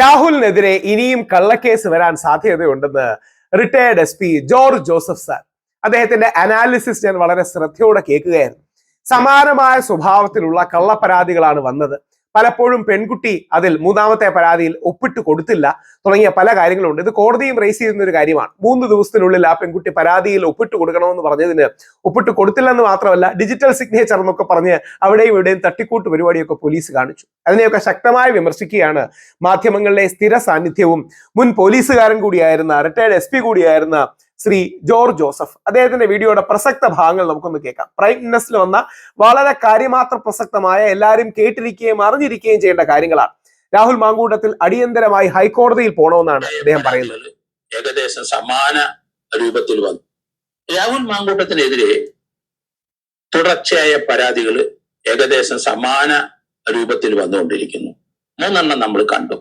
രാഹുലിനെതിരെ ഇനിയും കള്ളക്കേസ് വരാൻ സാധ്യതയുണ്ടെന്ന് retired S P George Joseph sir അദ്ദേഹത്തിന്റെ അനാലിസിസ് ഞാൻ വളരെ ശ്രദ്ധയോടെ കേൾക്കുകയായിരുന്നു. സമാനമായ സ്വഭാവത്തിലുള്ള കള്ളപരാതികളാണ് വന്നത്. പലപ്പോഴും പെൺകുട്ടി അതിൽ മൂന്നാമത്തെ പരാതിയിൽ ഒപ്പിട്ട് കൊടുത്തില്ല. തുടങ്ങിയ പല കാര്യങ്ങളുണ്ട്. ഇത് കോടതിയും റേസ് ചെയ്യുന്ന ഒരു കാര്യമാണ്. മൂന്ന് ദിവസത്തിനുള്ളിൽ ആ പെൺകുട്ടി പരാതിയിൽ ഒപ്പിട്ട് കൊടുക്കണമെന്ന് പറഞ്ഞതിന് ഒപ്പിട്ട് കൊടുത്തില്ലെന്ന് മാത്രമല്ല ഡിജിറ്റൽ സിഗ്നേച്ചർ എന്നൊക്കെ പറഞ്ഞ് അവിടെയും ഇവിടെയും തട്ടിക്കൂട്ട് പരിപാടിയൊക്കെ പോലീസ് കാണിച്ചു. അതിനെയൊക്കെ ശക്തമായി വിമർശിക്കുകയാണ് മാധ്യമങ്ങളിലെ സ്ഥിര സാന്നിധ്യവും. മുൻ പോലീസുകാരൻ കൂടിയായിരുന്ന റിട്ടയർഡ് എസ് കൂടിയായിരുന്ന ശ്രീ ജോർജ് ജോസഫ്. അദ്ദേഹത്തിന്റെ വീഡിയോയുടെ പ്രസക്ത ഭാഗങ്ങൾ നമുക്കൊന്ന് കേൾക്കാം. പ്രൈം മിനിസ്റ്ററിൽ വന്ന വളരെ കാര്യമാത്ര പ്രസക്തമായ എല്ലാവരും കേട്ടിരിക്കുകയും അറിഞ്ഞിരിക്കുകയും ചെയ്യേണ്ട കാര്യങ്ങളാണ്. രാഹുൽ മാങ്കൂട്ടത്തിൽ അടിയന്തരമായി ഹൈക്കോടതിയിൽ പോണമെന്നാണ് അദ്ദേഹം പറയുന്നത്. ഏകദേശം സമാന രൂപത്തിൽ വന്നു. രാഹുൽ മാങ്കൂട്ടത്തിനെതിരെ തുടർച്ചയായ പരാതികൾ ഏകദേശം സമാന രൂപത്തിൽ വന്നുകൊണ്ടിരിക്കുന്നു. മൂന്നെണ്ണം നമ്മൾ കണ്ടു.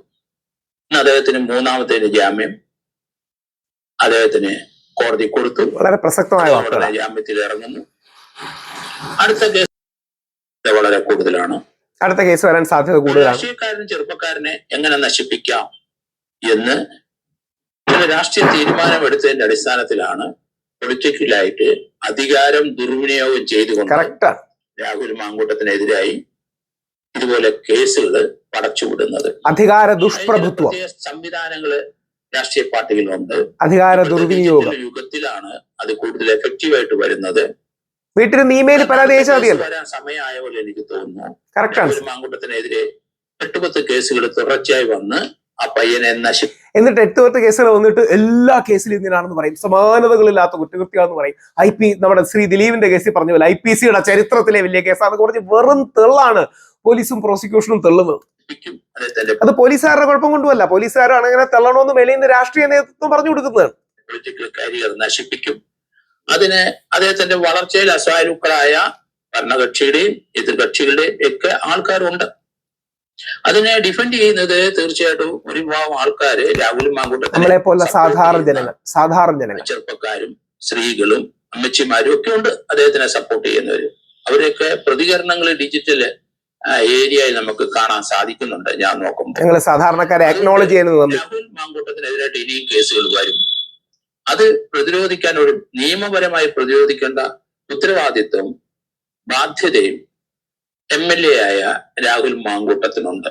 അദ്ദേഹത്തിന് മൂന്നാമത്തേന് ജാമ്യം. അദ്ദേഹത്തിന് കോടതി കൊടുത്തു. വളരെ പ്രസക്തമായ ഉടനെ ജാമ്യത്തിൽ ഇറങ്ങുന്നു. അടുത്ത കേസ് വളരെ കൂടുതലാണ്. അടുത്ത കേസ് വരാൻ സാധ്യത കൂടുതലാണ്. രാഷ്ട്രീയക്കാരൻ ചെറുപ്പക്കാരനെ എങ്ങനെ നശിപ്പിക്കാം എന്ന് രാഷ്ട്രീയ തീരുമാനമെടുത്തതിന്റെ അടിസ്ഥാനത്തിലാണ് പൊളിറ്റിക്കലായിട്ട് അധികാരം ദുർവിനിയോഗം ചെയ്തുകൊണ്ട് രാഹുൽ മാങ്കൂട്ടത്തിനെതിരായി ഇതുപോലെ കേസുകൾ പടച്ചുവിടുന്നത്. അധികാര ദുഷ്പ്രഭുത്വം. സംവിധാനങ്ങൾ രാഷ്ട്രീയ പാർട്ടികളുണ്ട് അധികാര ദുർവിനിയോഗ. യുഗത്തിലാണ് അത് കൂടുതൽ എഫക്റ്റീവ് ആയിട്ട് വരുന്നത് വീട്ടിൽ ഇമെയിൽ പരാതി അയച്ചാൽ മതിയല്ലോ വരാൻ സമയമായ പോലെ എനിക്ക് തോന്നുന്നു. കറക്റ്റാണ് മാങ്കൂട്ടത്തിനെതിരെ എട്ടുപത്ത് കേസുകൾ തുടർച്ചയായി വന്ന് ആ പയ്യനെ നശി എന്നിട്ട് എട്ട് പത്ത് കേസുകൾ വന്നിട്ട് എല്ലാ കേസിലും ഇങ്ങനെയാണെന്ന് പറയും. സമാനതകളില്ലാത്ത കുറ്റകൃത്യമാണെന്ന് പറയും. ഐ പി നമ്മുടെ ശ്രീ ദിലീപിന്റെ കേസിൽ പറഞ്ഞ പോലെ ഐ പി സിയുടെ ചരിത്രത്തിലെ വലിയ കേസാണ് കുറച്ച് വെറും തെള്ളാണ്. പോലീസും പ്രോസിക്യൂഷനും തള്ളുന്നത്. അത് പോലീസുകാരുടെ കുഴപ്പം കൊണ്ടുമല്ല. പോലീസുകാരാണ് അങ്ങനെ തള്ളണമെന്ന് മേലെന്ന് രാഷ്ട്രീയ നേതൃത്വം പറഞ്ഞു കൊടുക്കുന്നതാണ്. പൊളിറ്റിക്കൽ കരിയർ നശിപ്പിക്കും. അതിന് അദ്ദേഹത്തിന്റെ വളർച്ചയിൽ അസാരുക്കളായ ഭരണകക്ഷിയുടെയും എതിർകക്ഷികളുടെയും ഒക്കെ ആൾക്കാരുണ്ട്. അതിനെ ഡിഫെൻഡ് ചെയ്യുന്നത് തീർച്ചയായിട്ടും ഒരു വിഭാഗം ആൾക്കാര് രാഹുൽ മാങ്കൂട്ടത്തിനെ പോലുള്ള സാധാരണ ജനങ്ങൾ സാധാരണ ജനങ്ങൾ. ചെറുപ്പക്കാരും സ്ത്രീകളും അമ്മച്ചിമാരും ഒക്കെ ഉണ്ട് അദ്ദേഹത്തിനെ സപ്പോർട്ട് ചെയ്യുന്നവര്. അവരൊക്കെ പ്രതികരണങ്ങൾ ഡിജിറ്റൽ ഏരിയയിൽ നമുക്ക് കാണാൻ സാധിക്കുന്നുണ്ട്. ഞാൻ നോക്കുമ്പോൾ. ഞങ്ങൾ സാധാരണക്കാരെ അക്നോളജ് ചെയ്യുന്നത് രാഹുൽ മാങ്കൂട്ടത്തിനെതിരായിട്ട് ഇനിയും കേസുകൾ വരും. അത് പ്രതിരോധിക്കാൻ ഒരു നിയമപരമായി പ്രതിരോധിക്കേണ്ട ഉത്തരവാദിത്വം ബാധ്യതയും എം എൽ എ ആയ രാഹുൽ മാങ്കൂട്ടത്തിനുണ്ട്.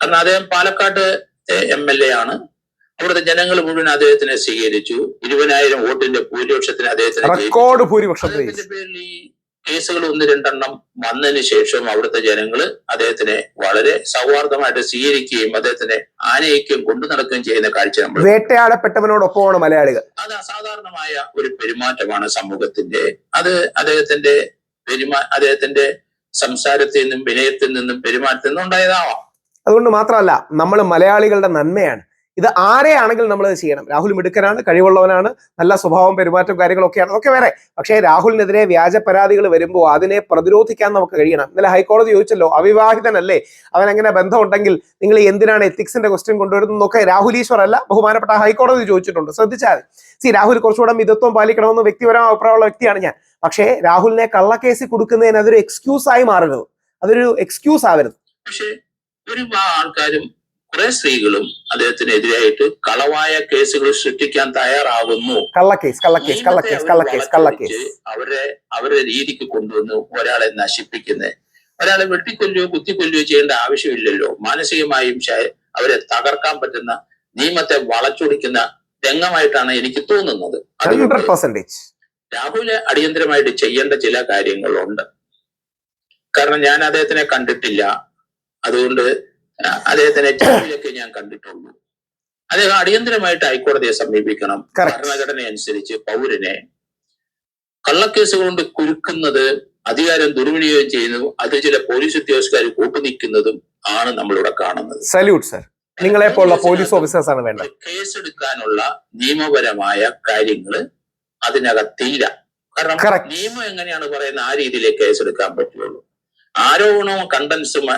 കാരണം അദ്ദേഹം പാലക്കാട്ട് എം എൽ എ ആണ്. അവിടുത്തെ ജനങ്ങൾ മുഴുവൻ അദ്ദേഹത്തിനെ സ്വീകരിച്ചു. ഇരുപതിനായിരം വോട്ടിന്റെ ഭൂരിപക്ഷത്തിന് അദ്ദേഹത്തിന് റെക്കോർഡ് പേരിൽ ഈ കേസുകൾ ഒന്ന് രണ്ടെണ്ണം വന്നതിന് ശേഷം അവിടുത്തെ ജനങ്ങൾ അദ്ദേഹത്തിനെ വളരെ സൗഹാർദ്ദമായിട്ട് സ്വീകരിക്കുകയും അദ്ദേഹത്തിനെ ആനയിക്കുകയും കൊണ്ടു നടക്കുകയും ചെയ്യുന്ന കാഴ്ച നമ്മൾ വേട്ടയാടപ്പെട്ടവനോടൊപ്പമാണ് മലയാളികൾ. അത് അസാധാരണമായ ഒരു പെരുമാറ്റമാണ് സമൂഹത്തിന്റെ. അത് അദ്ദേഹത്തിന്റെ പെരുമാ അദ്ദേഹത്തിന്റെ സംസാരത്തിൽ നിന്നും വിനയത്തിൽ നിന്നും പെരുമാറ്റത്തിൽ നിന്നും ഉണ്ടായതാവാം. അതുകൊണ്ട് മാത്രമല്ല നമ്മൾ മലയാളികളുടെ നന്മയാണ്. ഇത് ആരെയാണെങ്കിലും നമ്മൾ ചെയ്യണം. രാഹുൽ മിടുക്കനാണ് കഴിവുള്ളവനാണ് നല്ല സ്വഭാവം പെരുമാറ്റം കാര്യങ്ങളൊക്കെയാണ്. അതൊക്കെ വേറെ. പക്ഷേ രാഹുലിനെതിരെ വ്യാജ പരാതികൾ വരുമ്പോൾ അതിനെ പ്രതിരോധിക്കാൻ നമുക്ക് കഴിയണം. ഇന്നലെ ഹൈക്കോടതി ചോദിച്ചല്ലോ അവിവാഹിതനല്ലേ? അവൻ അങ്ങനെ ബന്ധമുണ്ടെങ്കിൽ നിങ്ങൾ എന്തിനാണ് എത്തിക്സിന്റെ ക്വസ്റ്റ്യൻ കൊണ്ടുവരുന്നതൊക്കെ രാഹുൽ ഈശ്വർ അല്ല ബഹുമാനപ്പെട്ട ഹൈക്കോടതി ചോദിച്ചിട്ടുണ്ട്. ശ്രദ്ധിച്ചാൽ സി രാഹുൽ കുറച്ചുകൂടെ മിതത്വം പാലിക്കണമെന്ന് വ്യക്തിപരമായ അഭിപ്രായമുള്ള വ്യക്തിയാണ് ഞാൻ. പക്ഷേ രാഹുലിനെ കള്ളക്കേസിൽ കൊടുക്കുന്നതിന് അതൊരു എക്സ്ക്യൂസ് ആയി മാറരുത്. അതൊരു എക്സ്ക്യൂസ് ആവരുത്. പക്ഷേ ഒരു ആൾക്കാരും കുറെ സ്ത്രീകളും അദ്ദേഹത്തിനെതിരായിട്ട് കളവായ കേസുകൾ സൃഷ്ടിക്കാൻ തയ്യാറാകുന്നു കള്ളക്കേസ് കള്ളക്കേസ് കള്ളക്കേസ് കള്ളക്കേസ് കള്ളക്കേസ്. അവരെ അവരുടെ രീതിക്ക് കൊണ്ടുവന്നു ഒരാളെ നശിപ്പിക്കുന്നത് ഒരാളെ വെട്ടിക്കൊല്ലുകയോ കുത്തിക്കൊല്ലുകയോ ചെയ്യേണ്ട ആവശ്യമില്ലല്ലോ. മാനസികമായും അവരെ തകർക്കാൻ പറ്റുന്ന നിയമത്തെ വളച്ചൊടിക്കുന്ന രംഗമായിട്ടാണ് എനിക്ക് തോന്നുന്നത്. രാഹുൽ അടിയന്തരമായിട്ട് ചെയ്യേണ്ട ചില കാര്യങ്ങളുണ്ട്. കാരണം ഞാൻ അദ്ദേഹത്തിനെ കണ്ടിട്ടില്ല. അതുകൊണ്ട് അദ്ദേഹത്തിനെ ടിവിയിലൊക്കെ ഞാൻ കണ്ടിട്ടുള്ളൂ അദ്ദേഹം അടിയന്തരമായിട്ട് ഹൈക്കോടതിയെ സമീപിക്കണം. ഭരണഘടന അനുസരിച്ച് പൗരനെ. കള്ളക്കേസുകൾ കൊണ്ട് കുരുക്കുന്നത് അധികാരം ദുർവിനിയോഗം ചെയ്യുന്നതും അത് ചില പോലീസ് ഉദ്യോഗസ്ഥർ കൂട്ടുനിൽക്കുന്നതും ആണ് നമ്മളിവിടെ കാണുന്നത്. സല്യൂട്ട് സർ നിങ്ങളെ പോലുള്ള പോലീസ് ഓഫീസേഴ്സ് ആണ് വേണ്ടത്. കേസെടുക്കാനുള്ള നിയമപരമായ കാര്യങ്ങൾ അതിനകത്തില്ല. കാരണം നിയമം എങ്ങനെയാണ് പറയുന്നത് ആ രീതിയിലേ കേസെടുക്കാൻ പറ്റുള്ളൂ. ആരോപണവും കണ്ടൻസും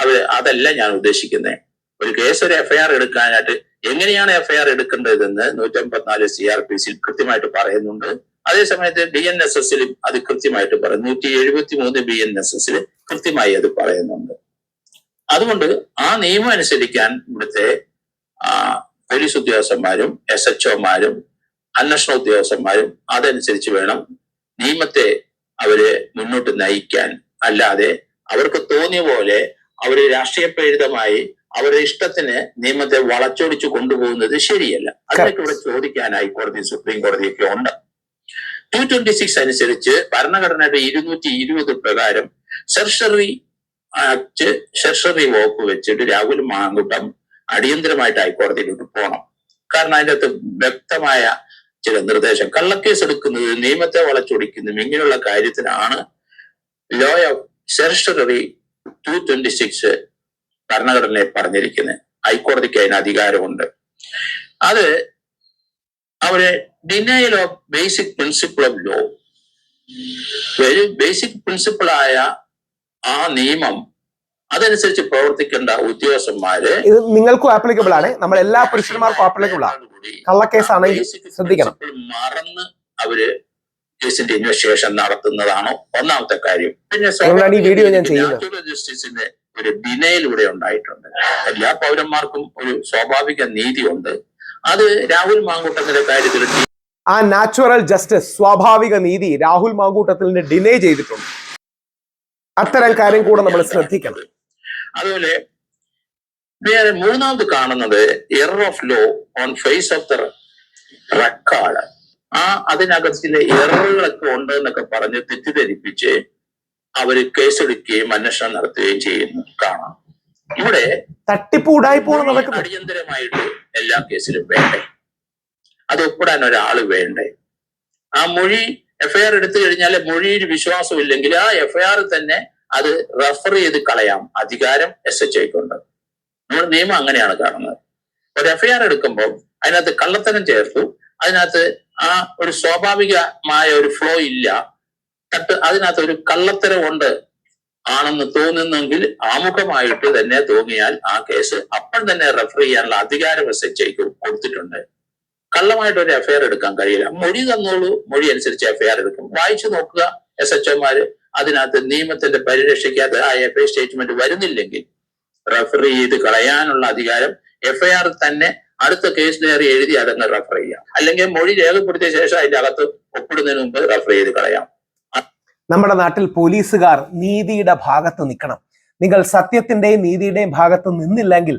അവർ അതല്ല ഞാൻ ഉദ്ദേശിക്കുന്നത് ഒരു കേസ് ഒരു എഫ്ഐആർ എടുക്കാനായിട്ട് എങ്ങനെയാണ് എഫ്ഐആർ എടുക്കേണ്ടതെന്ന് നൂറ്റമ്പത്തിനാല് സി ആർ പി സിയിൽ കൃത്യമായിട്ട് പറയുന്നുണ്ട്. അതേസമയത്ത് ബി എൻ എസ് എസിലും അത് കൃത്യമായിട്ട് പറയും നൂറ്റി എഴുപത്തി മൂന്ന് ബി എൻ എസ് എസിൽ കൃത്യമായി അത് പറയുന്നുണ്ട്. അതുകൊണ്ട് ആ നിയമം അനുസരിക്കാൻ ഇവിടുത്തെ പോലീസ് ഉദ്യോഗസ്ഥന്മാരും എസ് എച്ച് ഒമാരും അന്വേഷണ ഉദ്യോഗസ്ഥന്മാരും അതനുസരിച്ച് വേണം നിയമത്തെ അവർ മുന്നോട്ട് നയിക്കാൻ. അല്ലാതെ അവർക്ക് തോന്നിയ പോലെ അവർ രാഷ്ട്രീയ പ്രേരിതമായി അവരുടെ ഇഷ്ടത്തിന് നിയമത്തെ വളച്ചൊടിച്ച് കൊണ്ടുപോകുന്നത് ശരിയല്ല. അതിനൊക്കെ ഇവിടെ ചോദിക്കാനായി കോടതി സുപ്രീം കോടതിയൊക്കെ ഉണ്ട്. ടു ട്വന്റി സിക്സ് അനുസരിച്ച് ഭരണഘടനയുടെ ഇരുന്നൂറ്റി ഇരുപത് പ്രകാരം സെർഷറി ആക്ട് സെർഷറി വകുപ്പ് വെച്ചിട്ട് രാഹുൽ മാങ്കുട്ടം അടിയന്തരമായിട്ട് ഹൈക്കോടതിയിലോട്ട് പോകണം. കാരണം അതിന്റെ അകത്ത് വ്യക്തമായ ചില നിർദ്ദേശം. കള്ളക്കേസ് എടുക്കുന്നത് നിയമത്തെ വളച്ചൊടിക്കുന്നതും ഇങ്ങനെയുള്ള കാര്യത്തിനാണ് law of certiorari two twenty six ഭരണഘടനയെ പറഞ്ഞിരിക്കുന്നത് ഹൈക്കോടതിക്ക് അതിന് അധികാരമുണ്ട്. അത് അവർ denial of basic principle of law ഒരു ബേസിക് പ്രിൻസിപ്പിൾ ആയ ആ നിയമം അതനുസരിച്ച് പ്രവർത്തിക്കേണ്ട ഉദ്യോഗസ്ഥന്മാര് ഇത് നിങ്ങൾക്കും ആപ്ലിക്കബിൾ ആണ്. നമ്മൾ എല്ലാ പുരുഷന്മാർക്കും ആപ്ലിക്കബിൾ ആണ്. കള്ളക്കേസാണെങ്കിൽ ശ്രദ്ധിക്കണം. മറന്ന് അവർ കേസിന്റെ ഇൻവെസ്റ്റിഗേഷൻ നടത്തുന്നതാണോ? ഒന്നാമത്തെ കാര്യം. നാച്ചുറൽ ജസ്റ്റിസിന്റെ ഒരു ബിനയിലൂടെ ഉണ്ടായിട്ടുണ്ട്. എല്ലാ പൗരന്മാർക്കും ഒരു സ്വാഭാവിക നീതിയുണ്ട്. അത് രാഹുൽ മാങ്കൂട്ടത്തിന്റെ കാര്യത്തിൽ ആ നാച്ചുറൽ ജസ്റ്റിസ് സ്വാഭാവിക നീതി രാഹുൽ മാങ്കൂട്ടത്തിന് ഡിനേ ചെയ്തിട്ടുണ്ട്. അത്തരം കാര്യം കൂടെ നമ്മൾ ശ്രദ്ധിക്കണം. അതുപോലെ വേറെ മൂന്നാമത് കാണുന്നത് error of law on face of the record ആ അതിനകത്ത് ചില എററുകളൊക്കെ ഉണ്ട് എന്നൊക്കെ പറഞ്ഞ് തെറ്റിദ്ധരിപ്പിച്ച് അവർ കേസെടുക്കുകയും അന്വേഷണം നടത്തുകയും ചെയ്യുന്നു. കാണാം. ഇവിടെ തട്ടിപ്പ് അടിയന്തരമായിട്ട് എല്ലാ കേസിലും വേണ്ടേ? അത് ഒപ്പിടാൻ ഒരാൾ വേണ്ടേ? ആ മൊഴി എഫ്ഐആർ എടുത്തു കഴിഞ്ഞാൽ മൊഴിയിൽ വിശ്വാസം ഇല്ലെങ്കിൽ ആ എഫ്ഐആർ തന്നെ അത് റെഫർ ചെയ്ത് കളയാം. അധികാരം എസ് എച്ച് ഐക്കുണ്ട്. നമ്മൾ നിയമം അങ്ങനെയാണ് കാണുന്നത്. ഒരു എഫ്ഐആർ എടുക്കുമ്പോൾ അതിനകത്ത് കള്ളത്തരം ചേർത്തു. അതിനകത്ത് ആ ഒരു സ്വാഭാവികമായ ഒരു ഫ്ലോ ഇല്ല. തട്ട് അതിനകത്ത് ഒരു കള്ളത്തരമുണ്ട് ആണെന്ന് തോന്നുന്നെങ്കിൽ ആമുഖമായിട്ട് തന്നെ തോന്നിയാൽ ആ കേസ് അപ്പോൾ തന്നെ റെഫർ ചെയ്യാനുള്ള അധികാരം എസ് എച്ച് ഐക്ക് കൊടുത്തിട്ടുണ്ട്. കള്ളമായിട്ട് ഒരു എഫ്ഐആർ എടുക്കാൻ കഴിയില്ല. മൊഴി തന്നോളൂ. മൊഴി അനുസരിച്ച് എഫ്ഐആർ എടുക്കും. വായിച്ചു നോക്കുക എസ് എച്ച് ഒമാര് അതിനകത്ത് നിയമത്തിന്റെ പരിരക്ഷയ്ക്കകത്ത് ആ എഫ് ഐ സ്റ്റേറ്റ്മെന്റ് വരുന്നില്ലെങ്കിൽ റെഫർ ചെയ്ത് കളയാനുള്ള അധികാരം എഫ്ഐആർ തന്നെ അടുത്ത കേസ് ഡയറി എഴുതി അതങ്ങ് റെഫർ ചെയ്യാം. അല്ലെങ്കിൽ മൊഴി രേഖപ്പെടുത്തിയ ശേഷം അതിന്റെ അകത്ത് ഒപ്പിടുന്നതിന് മുമ്പ് റെഫർ ചെയ്ത് കളയാം. നമ്മുടെ നാട്ടിൽ പോലീസുകാർ നീതിയുടെ ഭാഗത്ത് നിൽക്കണം. നിങ്ങൾ സത്യത്തിന്റെയും നീതിയുടെയും ഭാഗത്ത് നിന്നില്ലെങ്കിൽ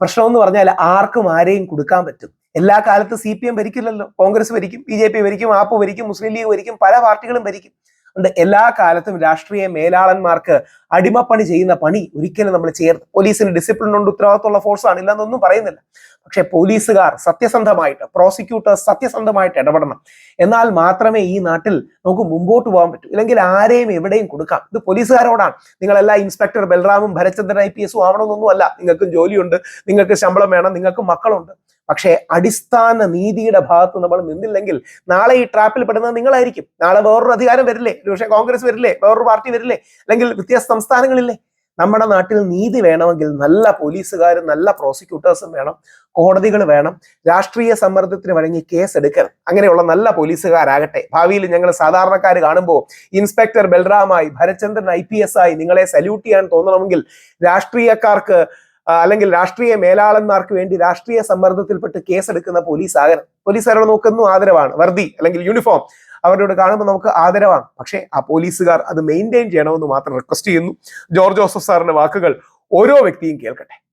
പ്രശ്നം എന്ന് പറഞ്ഞാൽ ആർക്കും ആരെയും കൊടുക്കാൻ പറ്റും. എല്ലാ കാലത്തും സി പി എം ഭരിക്കില്ലല്ലോ. കോൺഗ്രസ് ഭരിക്കും ബി ജെ പി ഭരിക്കും ആപ്പ് ഭരിക്കും മുസ്ലിം ലീഗ് ഭരിക്കും പല പാർട്ടികളും ഭരിക്കും. അതുകൊണ്ട് എല്ലാ കാലത്തും രാഷ്ട്രീയ മേലാളന്മാർക്ക് അടിമപ്പണി ചെയ്യുന്ന പണി ഒരിക്കലും നമ്മൾ ചെയ്യരുത് പോലീസിന് ഡിസിപ്ലിൻ ഉണ്ട് ഉത്തരവാദിത്തമുള്ള ഫോഴ്സാണ് ഇല്ലെന്നൊന്നും പറയുന്നില്ല. പക്ഷെ പോലീസുകാർ സത്യസന്ധമായിട്ട് പ്രോസിക്യൂട്ടേഴ്സ് സത്യസന്ധമായിട്ട് ഇടപെടണം. എന്നാൽ മാത്രമേ ഈ നാട്ടിൽ നമുക്ക് മുമ്പോട്ട് പോകാൻ പറ്റൂ. ഇല്ലെങ്കിൽ ആരെയും എവിടെയും കൊടുക്കാം. ഇത് പോലീസുകാരോടാണ്. നിങ്ങളെല്ലാം ഇൻസ്പെക്ടർ ബൽറാമും ഭരചന്ദ്രൻ ഐ പി എസും ആവണമെന്നൊന്നും അല്ല നിങ്ങൾക്കും ജോലിയുണ്ട്. നിങ്ങൾക്ക് ശമ്പളം വേണം. നിങ്ങൾക്ക് മക്കളുണ്ട്. പക്ഷേ അടിസ്ഥാന നീതിയുടെ ഭാഗത്ത് നമ്മൾ നിന്നില്ലെങ്കിൽ നാളെ ഈ ട്രാപ്പിൽ പെടുന്നത് നിങ്ങളായിരിക്കും. നാളെ വേറൊരു അധികാരം വരില്ലേ? ഒരുപക്ഷെ കോൺഗ്രസ് വരില്ലേ? വേറൊരു പാർട്ടി വരില്ലേ? അല്ലെങ്കിൽ വ്യത്യസ്ത സംസ്ഥാനങ്ങളില്ലേ? നമ്മുടെ നാട്ടിൽ നീതി വേണമെങ്കിൽ നല്ല പോലീസുകാരും നല്ല പ്രോസിക്യൂട്ടേഴ്സും വേണം. കോടതികൾ വേണം. രാഷ്ട്രീയ സമ്മർദ്ദത്തിന് വഴങ്ങി കേസ് എടുക്കണം അങ്ങനെയുള്ള നല്ല പോലീസുകാരാകട്ടെ. ഭാവിയിൽ ഞങ്ങൾ സാധാരണക്കാർ കാണുമ്പോൾ ഇൻസ്പെക്ടർ ബൽറാമായി ഭരചന്ദ്രൻ ഐ പി എസ് ആയി നിങ്ങളെ സല്യൂട്ട് ചെയ്യാൻ തോന്നണമെങ്കിൽ രാഷ്ട്രീയക്കാർക്ക് അല്ലെങ്കിൽ രാഷ്ട്രീയ മേലാളന്മാർക്ക് വേണ്ടി രാഷ്ട്രീയ സമ്മർദ്ദത്തിൽപ്പെട്ട് കേസെടുക്കുന്ന പോലീസ് ആകണം പോലീസുകാരോട് നോക്കുന്നു ആദരവാണ്. വർദ്ധി അല്ലെങ്കിൽ യൂണിഫോം. അവരോട് കാണുമ്പോൾ നമുക്ക് ആദരവാണ്. പക്ഷേ ആ പോലീസുകാർ അത് മെയിന്റെയിൻ ചെയ്യണമെന്ന് മാത്രം റിക്വസ്റ്റ് ചെയ്യുന്നു. ജോർജ് ജോസഫ് സാറിന്റെ വാക്കുകൾ ഓരോ വ്യക്തിയും കേൾക്കട്ടെ.